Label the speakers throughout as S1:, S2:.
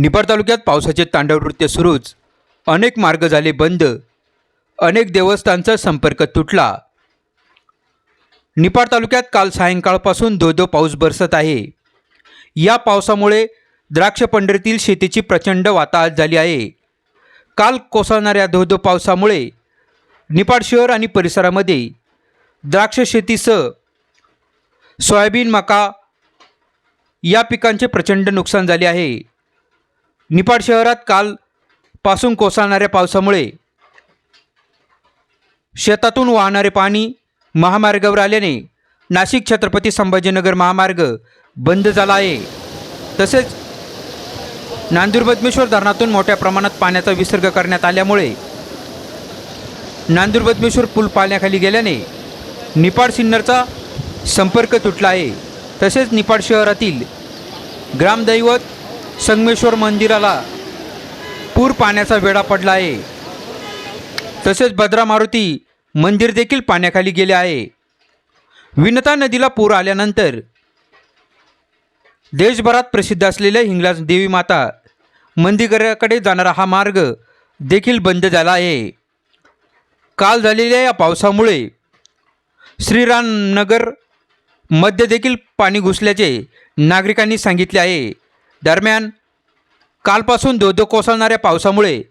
S1: निपाड तालुक्यात पावसाचे तांडव नृत्य सुरूच. अनेक मार्ग झाले बंद. अनेक देवस्थानचा संपर्क तुटला. निपाड तालुक्यात काल सायंकाळपासून धो धो पाऊस बरसत आहे. या पावसामुळे द्राक्ष पंढरीतील शेतीची प्रचंड वाताहत झाली आहे. काल कोसळणाऱ्या धो धो पावसामुळे निपाड शहर आणि परिसरामध्ये द्राक्ष शेतीसह सोयाबीन मका या पिकांचे प्रचंड नुकसान झाले आहे. निपाड शहरात कालपासून कोसळणाऱ्या पावसामुळे शेतातून वाहणारे पाणी महामार्गावर आल्याने नाशिक छत्रपती संभाजीनगर महामार्ग बंद झाला आहे. तसेच नांदूरबद्मेश्वर धरणातून मोठ्या प्रमाणात पाण्याचा विसर्ग करण्यात आल्यामुळे नांदूरबद्मेश्वर पूल पाण्याखाली गेल्याने निपाड सिन्नरचा संपर्क तुटला आहे. तसेच निपाड शहरातील ग्रामदैवत संगमेश्वर मंदिराला पूर पाण्याचा वेढा पडला आहे तसेच भद्रा मारुती मंदिर देखील पाण्याखाली गेले आहे. विनता नदीला पूर आल्यानंतर देशभरात प्रसिद्ध असलेल्या हिंगलाज देवी माता मंदिराकडे जाणारा हा मार्ग देखील बंद झाला आहे. काल झालेल्या या पावसामुळे श्रीरामनगरमध्ये देखील पाणी घुसल्याचे नागरिकांनी सांगितले आहे. दरम्यान कालपासून धोधो कोसळणाऱ्या पावसामुळे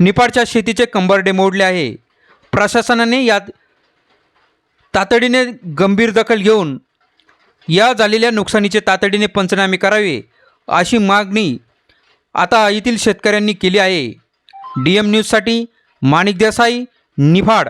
S1: निपाडच्या शेतीचे कंबरडे मोडले आहे. प्रशासनाने यात तातडीने गंभीर दखल घेऊन या झालेल्या नुकसानीचे तातडीने पंचनामे करावे अशी मागणी आता येथील शेतकऱ्यांनी केली आहे. डी एम न्यूजसाठी माणिक देसाई निफाड.